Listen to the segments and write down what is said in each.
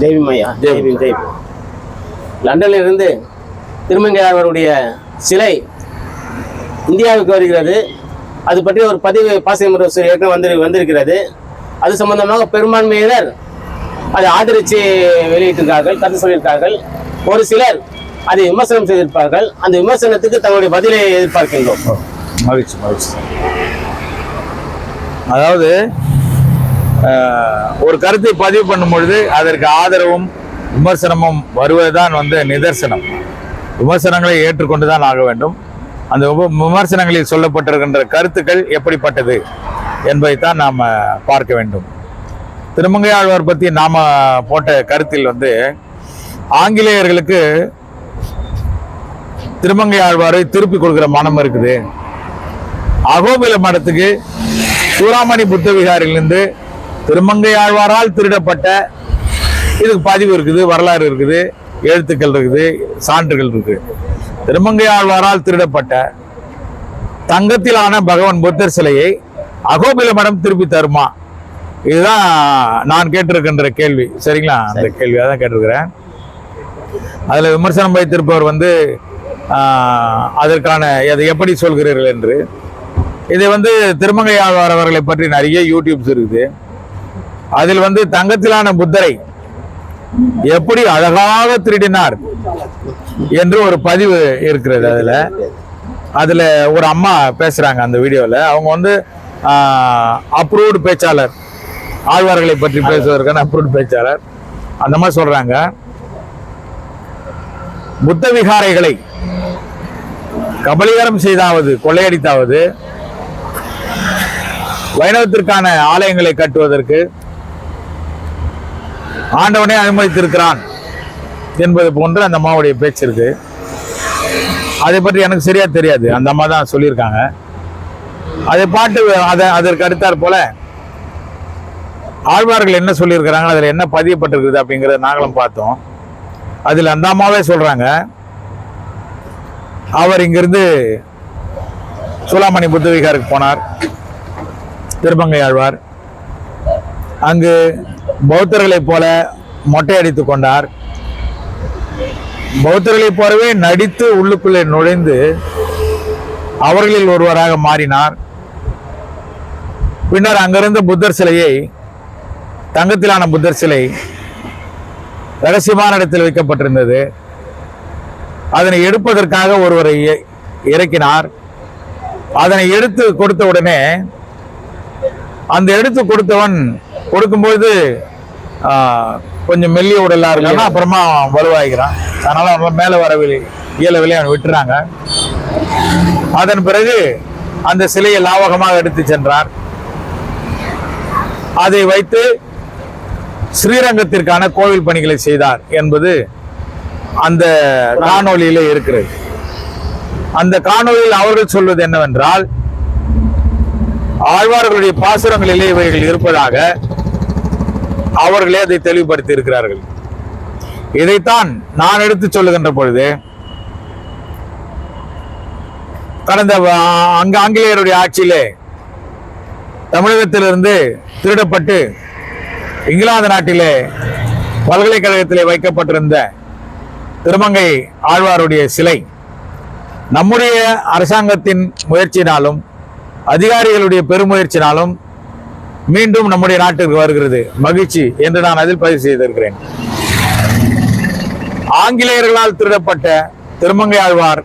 ஜெய்பீம் ஐயா ஜெய்பீம் ஜெய்பீம் லண்டனில் இருந்து திருமங்கையாளருடைய சிலை இந்தியாவுக்கு வருகிறது. அது பற்றி ஒரு பதிவு பாசிமுறை ஏற்கனவே வந்து வந்திருக்கிறது. அது சம்பந்தமாக பெரும்பான்மையினர் அதை ஆதரித்து வெளியிட்டிருக்கார்கள் கருத்து சொல்லியிருக்கார்கள். ஒரு சிலர் அதை விமர்சனம் செய்திருப்பார்கள். அந்த விமர்சனத்துக்கு தங்களுடைய பதிலை எதிர்பார்க்கின்றோம். மகிழ்ச்சி மகிழ்ச்சி. அதாவது ஒரு கருத்தை பதிவு பண்ணும் பொழுது அதற்கு ஆதரவும் விமர்சனமும் வருவதுதான் வந்து நிதர்சனம். விமர்சனங்களை ஏற்றுக்கொண்டு தான் ஆக வேண்டும். அந்த உப- விமர்சனங்களில் சொல்லப்பட்டிருக்கின்ற கருத்துக்கள் எப்படிப்பட்டது என்பதைத்தான் நாம் பார்க்க வேண்டும். திருமங்கையாழ்வார் பற்றி நாம் போட்ட கருத்தில் வந்து ஆங்கிலேயர்களுக்கு திருமங்கை ஆழ்வாரை திருப்பி கொடுக்கிற மனம் இருக்குது. அகோபில மடத்துக்கு சூறாமணி புத்த விகாரிலிருந்து திருமங்கை ஆழ்வாரால் திருடப்பட்ட இதுக்கு பதிவு இருக்குது வரலாறு இருக்குது எழுத்துக்கள் இருக்குது சான்றுகள் இருக்கு திருமங்கை ஆழ்வாரால் திருடப்பட்ட தங்கத்திலான பகவான் புத்தர் சிலையை அகோபில மடம் திருப்பி தருமா? இதுதான் நான் கேட்டிருக்கின்ற கேள்வி. சரிங்களா? அந்த கேள்வி அதான் கேட்டிருக்கிறேன். அதில் விமர்சனம் வைத்திருப்பவர் வந்து அதற்கான அதை எப்படி சொல்கிறீர்கள் என்று. இதை வந்து திருமங்கை ஆழ்வார் அவர்களை பற்றி நிறைய யூடியூப்ஸ் இருக்குது. அதில் வந்து தங்கத்திலான புத்தரை எப்படி அழகாக திருடினார் என்று ஒரு பதிவு இருக்கிறது அதுல. அதுல ஒரு அம்மா பேசுறாங்க அந்த வீடியோல அவங்க வந்து அப்ரூவ்டு பேச்சாளர். ஆழ்வார்களை பற்றி பேசுவதற்கான அப்ரூவ்டு பேச்சாளர். அந்த மாதிரி சொல்றாங்க. புத்த விகாரைகளை கபலீகரம் செய்தாவது கொள்ளையடித்தாவது வைணவத்திற்கான ஆலயங்களை கட்டுவதற்கு ஆண்டவனே அனுமதித்திருக்கிறான் என்பது போன்று அந்த அம்மாவுடைய பேச்சு இருக்கு. அதை பற்றி எனக்கு சரியா தெரியாது. அந்த அம்மா தான் சொல்லியிருக்காங்க. அதை பாட்டு அதை அதற்கு அடுத்தாற் போல ஆழ்வார்கள் என்ன சொல்லியிருக்கிறாங்க அதில் என்ன பதியப்பட்டிருக்குது அப்படிங்கிறத நாங்களும் பார்த்தோம். அதில் அந்த அம்மாவே சொல்கிறாங்க அவர் இங்கிருந்து சூளாமணி புத்தவிகாருக்கு போனார். திருமங்கை ஆழ்வார். அங்கு பௌத்தர்களைப் போல மொட்டையடித்து கொண்டார். பௌத்தர்களைப் போலவே நடித்து உள்ளுக்குள்ளே நுழைந்து அவர்களில் ஒருவராக மாறினார். பின்னர் அங்கிருந்த புத்தர் சிலையை தங்கத்திலான புத்தர் சிலை ரகசியமான இடத்தில் வைக்கப்பட்டிருந்தது. அதனை எடுப்பதற்காக ஒருவரை இ- இறக்கினார். அதனை எடுத்து கொடுத்த உடனே அந்த எடுத்து கொடுத்தவன் கொடுக்கும்போது கொஞ்சம் மெல்லிய உடலா இருக்கான்னா அப்புறமா வலுவாகிறான் அதனால அவன் மேலே வரவில்லை இயலவில்லை அவன் விட்டுறாங்க. அதன் பிறகு அந்த சிலையை லாவகமாக எடுத்து சென்றார். அதை வைத்து ஸ்ரீரங்கத்திற்கான கோவில் பணிகளை செய்தார் என்பது அந்த காணொளியில இருக்கிறது. அந்த காணொளியில் அவர்கள் சொல்வது என்னவென்றால் ஆழ்வார்களுடைய பாசுரங்களிலே இவைகள் இருப்பதாக அவர்களே அதை தெளிவுபடுத்தி இருக்கிறார்கள் இதைத்தான் நான் எடுத்து சொல்லுகின்ற பொழுது கடந்த அங்க ஆங்கிலேயருடைய ஆட்சியிலே தமிழகத்திலிருந்து திருடப்பட்டு இங்கிலாந்து நாட்டிலே பல்கலைக்கழகத்திலே வைக்கப்பட்டிருந்த திருமங்கை ஆழ்வாருடைய சிலை நம்முடைய அரசாங்கத்தின் முயற்சினாலும் அதிகாரிகளுடைய பெருமுயற்சினாலும் மீண்டும் நம்முடைய நாட்டிற்கு வருகிறது. மகிழ்ச்சி என்று நான் அதில் பதிவு செய்திருக்கிறேன். ஆங்கிலேயர்களால் திருடப்பட்ட திருமங்கை ஆழ்வார்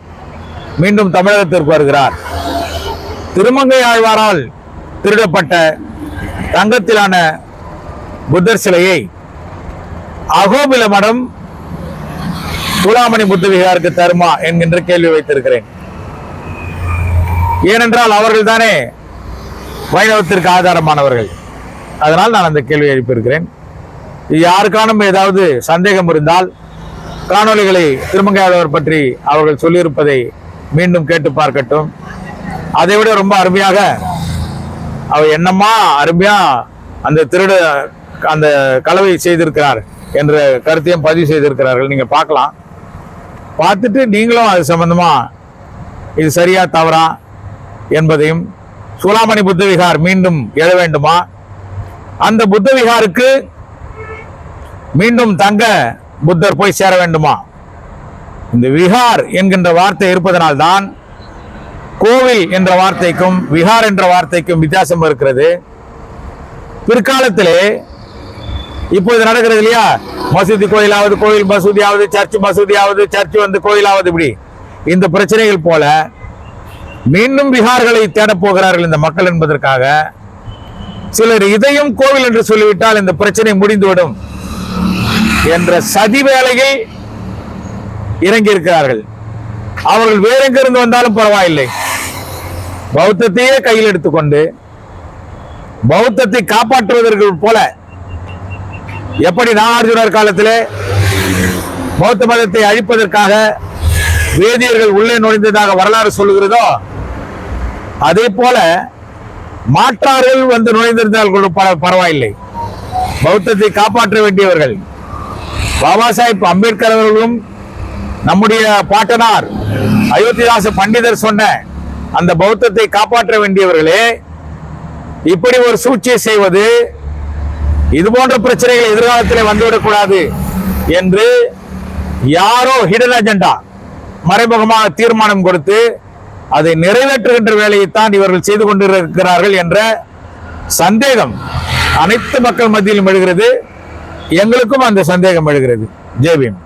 மீண்டும் தமிழகத்திற்கு வருகிறார். திருமங்கை ஆழ்வாரால் திருடப்பட்ட தங்கத்திலான புத்தர் சிலையை அகோபில மடம் சூடாமணி புத்த விகாருக்கு தருமா என்கின்ற கேள்வி வைத்திருக்கிறேன். ஏனென்றால் அவர்கள் தானே வைணவத்திற்கு ஆதாரமானவர்கள். அதனால் நான் அந்த கேள்வியை எழுப்பியிருக்கிறேன். யாருக்கானும் ஏதாவது சந்தேகம் இருந்தால் காணொளிகளை திருமங்கையாதவர் பற்றி அவர்கள் சொல்லியிருப்பதை மீண்டும் கேட்டு பார்க்கட்டும். அதை விட ரொம்ப அருமையாக அவ என்னம்மா அருமையா அந்த திருட அந்த கலவை செய்திருக்கிறார் என்ற கருத்தையும் பதிவு செய்திருக்கிறார்கள். நீங்க பார்க்கலாம். பார்த்துட்டு நீங்களும் அது சம்பந்தமா இது சரியா தவறா என்பதையும் சூலாமணி புத்த விகார் மீண்டும் எழ வேண்டுமா? அந்த புத்த விகாருக்கு மீண்டும் தங்க புத்தர் போய் சேர வேண்டுமா? இந்த விஹார் என்கின்ற வார்த்தை இருப்பதனால்தான் கோவில் என்ற வார்த்தைக்கும் விஹார் என்ற வார்த்தைக்கும் வித்தியாசம் இருக்கிறது. பிற்காலத்திலே இப்போது நடக்கிறது இல்லையா? மசூதி கோயிலாவது கோயில் மசூதியாவது சர்ச் மசூதியாவது சர்ச் வந்து கோயிலாவது இப்படி. இந்த பிரச்சனைகள் போல மீண்டும் விஹார்களை தேடப் போகிறார்கள் இந்த மக்கள் என்பதற்காக. சிலர் இதையும் கோவில் என்று சொல்லிவிட்டால் இந்த பிரச்சனை முடிந்துவிடும் என்ற சதி வேலையில் இறங்கி இருக்கிறார்கள் அவர்கள் வேற எங்கிருந்து வந்தாலும் பரவாயில்லை. பௌத்தத்தையே கையில் எடுத்துக்கொண்டு பௌத்தத்தை காப்பாற்றுவதற்கு போல எப்படி நாகார்ஜுனர் காலத்திலே பௌத்த மதத்தை அழிப்பதற்காக வேதியர்கள் உள்ளே நுழைந்ததாக வரலாறு சொல்லுகிறதோ அதே போல மாற்றார்கள் வந்து நுழைந்திருந்தால் கூட பர- பரவாயில்லை. பௌத்தத்தை காப்பாற்ற வேண்டியவர்கள் பாபா சாஹிப் அம்பேத்கர் அவர்களும் நம்முடைய பாட்டனார் அயோத்திதாச பண்டிதர் சொன்ன அந்த பௌத்தத்தை காப்பாற்ற வேண்டியவர்களே இப்படி ஒரு சூழ்ச்சியை செய்வது இது போன்ற பிரச்சனைகள் எதிர்காலத்தில் வந்துவிடக்கூடாது என்று யாரோ ஹிடன் அஜெண்டா மறைமுகமாக தீர்மானம் கொடுத்து அதை நிறைவேற்றுகின்ற வேலையைத்தான் இவர்கள் செய்து கொண்டிருக்கிறார்கள் என்ற சந்தேகம் அனைத்து மக்கள் மத்தியிலும் எழுகிறது. எங்களுக்கும் அந்த சந்தேகம் எழுகிறது. ஜெய்பீம்